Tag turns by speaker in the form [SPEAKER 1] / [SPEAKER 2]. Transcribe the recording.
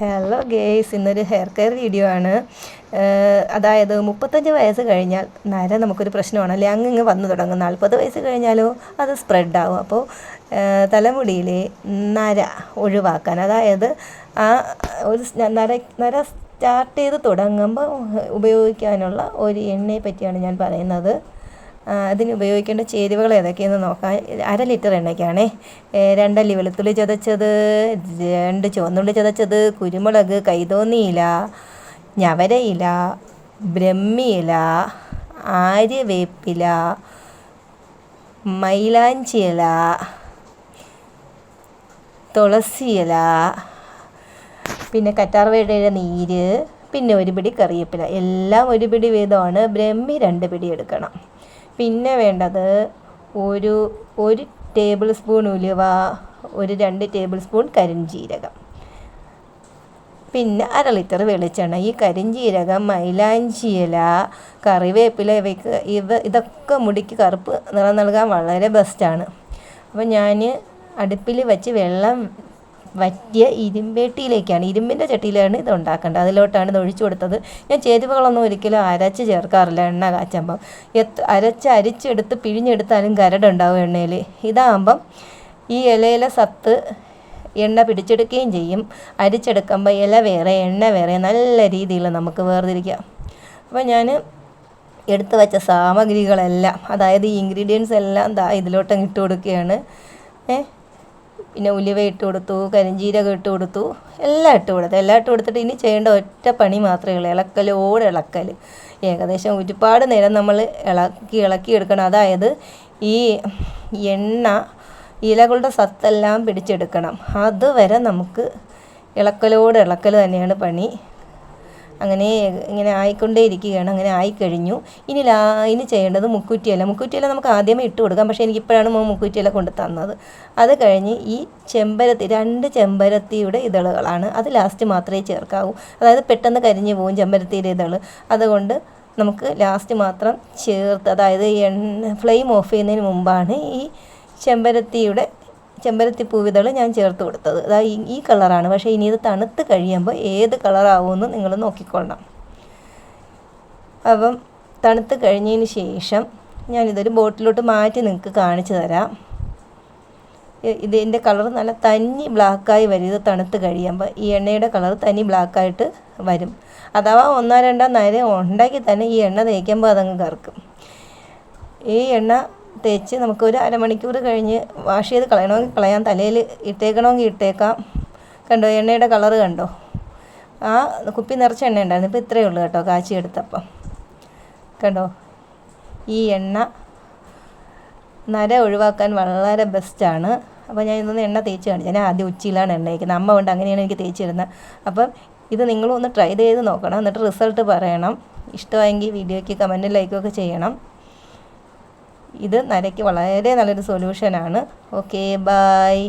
[SPEAKER 1] Hello guys ഇന്നൊരു hair care video ആണ്. അതായത് മുപ്പത്തഞ്ച് വയസ്സ് കഴിഞ്ഞാൽ നര നമുക്കൊരു പ്രശ്നമാണ് അല്ലെ അങ്ങ് ഇങ്ങ് വന്നു തുടങ്ങും. നാൽപ്പത് വയസ്സ് കഴിഞ്ഞാലോ അത് സ്പ്രെഡാവും അപ്പോൾ തലമുടിയിലെ നര ഒഴിവാക്കാൻ അതായത് ആ ഒരു നര നര സ്റ്റാർട്ട് ചെയ്ത് തുടങ്ങുമ്പോൾ ഉപയോഗിക്കാനുള്ള ഒരു എണ്ണയെ പറ്റിയാണ് ഞാൻ പറയുന്നത്. അതിന് ഉപയോഗിക്കേണ്ട ചേരുവകൾ ഏതൊക്കെയെന്ന് നോക്കാം. അര ലിറ്റർ എണ്ണയ്ക്കാണേ. രണ്ടല്ലി വെളുത്തുള്ളി ചതച്ചത് രണ്ട് ചുവന്നുള്ളി ചതച്ചത് കുരുമുളക് കൈതോന്നിയില ഞവരയില ബ്രഹ്മിയില ആര്യവേപ്പില മൈലാഞ്ചി ഇല തുളസിയില പിന്നെ കറ്റാർവേടയുടെ നീര് പിന്നെ ഒരു പിടി കറിയപ്പില എല്ലാം ഒരു പിടി വീതമാണ്. ബ്രഹ്മി രണ്ട് പിടി എടുക്കണം. പിന്നെ വേണ്ടത് ഒരു ഒരു ടേബിൾ സ്പൂൺ ഉലുവ ഒരു രണ്ട് ടേബിൾ സ്പൂൺ കരിഞ്ജീരകം പിന്നെ അര ലിറ്റർ വെളിച്ചെണ്ണ. ഈ കരിഞ്ജീരകം മൈലാഞ്ചി ഇല കറിവേപ്പില ഇവയ്ക്ക് ഇവ ഇതൊക്കെ മുടിക്ക് കറുപ്പ് നിറം നൽകാൻ വളരെ ബെസ്റ്റാണ് അപ്പോൾ ഞാൻ അടുപ്പിൽ വെച്ച് വെള്ളം വറ്റിയ ഇരുമ്പേട്ടിയിലേക്കാണ് ഇരുമ്പിന്റെ ചട്ടിയിലാണ് ഇത് ഉണ്ടാക്കേണ്ടത്. അതിലോട്ടാണ് ഇത് ഒഴിച്ചു കൊടുത്തത്. ഞാൻ ചേരുവകളൊന്നും ഒരിക്കലും അരച്ച് ചേർക്കാറില്ല എണ്ണ കാച്ചുമ്പം. എത്ര അരച്ച് അരിച്ചെടുത്ത് പിഴിഞ്ഞെടുത്താലും കരടുണ്ടാവും എണ്ണയിൽ. ഇതാകുമ്പം ഈ ഇലയിലെ സത്ത് എണ്ണ പിടിച്ചെടുക്കുകയും ചെയ്യും. അരിച്ചെടുക്കുമ്പോൾ ഇല വേറെ എണ്ണ വേറെ നല്ല രീതിയിൽ നമുക്ക് വേർതിരിക്കാം. അപ്പോൾ ഞാൻ എടുത്തു വച്ച സാമഗ്രികളെല്ലാം അതായത് ഈ ഇൻഗ്രീഡിയൻസ് എല്ലാം ദാ ഇതിലോട്ടങ്ങ് ഇട്ട് കൊടുക്കുകയാണ്. ഏ പിന്നെ ഉലുവ ഇട്ട് കൊടുത്തു കരിഞ്ജീരകം ഇട്ട് കൊടുത്തു എല്ലാം ഇട്ട് കൊടുത്തു. എല്ലാം ഇട്ട് കൊടുത്തിട്ട് ഇനി ചെയ്യേണ്ട ഒറ്റ പണി മാത്രമേ ഉള്ളൂ. ഇളക്കലോട് ഇളക്കൽ. ഏകദേശം ഒരുപാട് നേരം നമ്മൾ ഇളക്കി ഇളക്കി എടുക്കണം. അതായത് ഈ എണ്ണ ഇലകളുടെ സത്തെല്ലാം പിടിച്ചെടുക്കണം. അതുവരെ നമുക്ക് ഇളക്കലോട് ഇളക്കൽ തന്നെയാണ് പണി. അങ്ങനെ ഇങ്ങനെ ആയിക്കൊണ്ടേ ഇരിക്കുകയാണ് അങ്ങനെ ആയിക്കഴിഞ്ഞു. ഇനി ലാ ഇനി ചെയ്യേണ്ടത് മുക്കുറ്റിയല്ല മുക്കുറ്റിയല്ല നമുക്ക് ആദ്യമേ ഇട്ട് കൊടുക്കാം. പക്ഷേ എനിക്കിപ്പോഴാണ് മോ മുക്കുറ്റിയല്ല കൊണ്ട് തന്നത്. അത് കഴിഞ്ഞ് ഈ ചെമ്പരത്തി രണ്ട് ചെമ്പരത്തിയുടെ ഇതളുകളാണ്. അത് ലാസ്റ്റ് മാത്രമേ ചേർക്കാവൂ. അതായത് പെട്ടെന്ന് കരിഞ്ഞു പോകും ചെമ്പരത്തിയുടെ ഇതൾ അതുകൊണ്ട് നമുക്ക് ലാസ്റ്റ് മാത്രം ചേർത്ത് അതായത് എണ്ണ ഫ്ലെയിം ഓഫ് ചെയ്യുന്നതിന് മുമ്പാണ് ഈ ചെമ്പരത്തിയുടെ ചെമ്പരത്തി പൂവിതൾ ഞാൻ ചേർത്ത് കൊടുത്തത്. അതാ ഈ കളറാണ്. പക്ഷേ ഇനി ഇത് തണുത്ത് കഴിയുമ്പോൾ ഏത് കളറാവുമെന്ന് നിങ്ങൾ നോക്കിക്കൊള്ളണം. അപ്പം തണുത്ത് കഴിഞ്ഞതിന് ശേഷം ഞാനിതൊരു ബോട്ടിലോട്ട് മാറ്റി നിങ്ങൾക്ക് കാണിച്ചു തരാം. ഇതിന്റെ കളർ നല്ല തനി ബ്ലാക്കായി വരും. ഇത് തണുത്ത് കഴിയുമ്പോൾ ഈ എണ്ണയുടെ കളർ തനി ബ്ലാക്കായിട്ട് വരും. അഥവാ ഒന്നോ രണ്ടോ നേരം ഉണ്ടാക്കി തന്നെ ഈ എണ്ണ തേക്കുമ്പോൾ അതങ്ങ് കറക്കും. ഈ എണ്ണ തേച്ച് നമുക്ക് ഒരു അരമണിക്കൂർ കഴിഞ്ഞ് വാഷ് ചെയ്ത് കളയണമെങ്കിൽ കളയാം. തലയിൽ ഇട്ടേക്കണമെങ്കിൽ ഇട്ടേക്കാം. കണ്ടോ എണ്ണയുടെ കളറ് കണ്ടോ? ആ കുപ്പി നിറച്ച എണ്ണ ഉണ്ടായിരുന്നു. ഇപ്പോൾ ഇത്രയേ ഉള്ളൂ കേട്ടോ കാച്ചി എടുത്തപ്പം. കണ്ടോ? ഈ എണ്ണ നര ഒഴിവാക്കാൻ വളരെ ബെസ്റ്റാണ് അപ്പോൾ ഞാൻ ഇതൊന്ന് എണ്ണ തേച്ച് കാണിച്ചു. ഞാൻ ആദ്യം ഉച്ചയിലാണ് എണ്ണ അമ്മ കൊണ്ട് അങ്ങനെയാണ് എനിക്ക് തേച്ച് തരുന്നത്. അപ്പം ഇത് നിങ്ങളും ഒന്ന് ട്രൈ ചെയ്ത് നോക്കണം. എന്നിട്ട് റിസൾട്ട് പറയണം. ഇഷ്ടമായെങ്കിൽ വീഡിയോയ്ക്ക് കമന്റും ലൈക്കും ഒക്കെ ചെയ്യണം. ഇത് നരയ്ക്ക് വളരെ നല്ലൊരു സൊല്യൂഷനാണ് ഓക്കെ ബായ്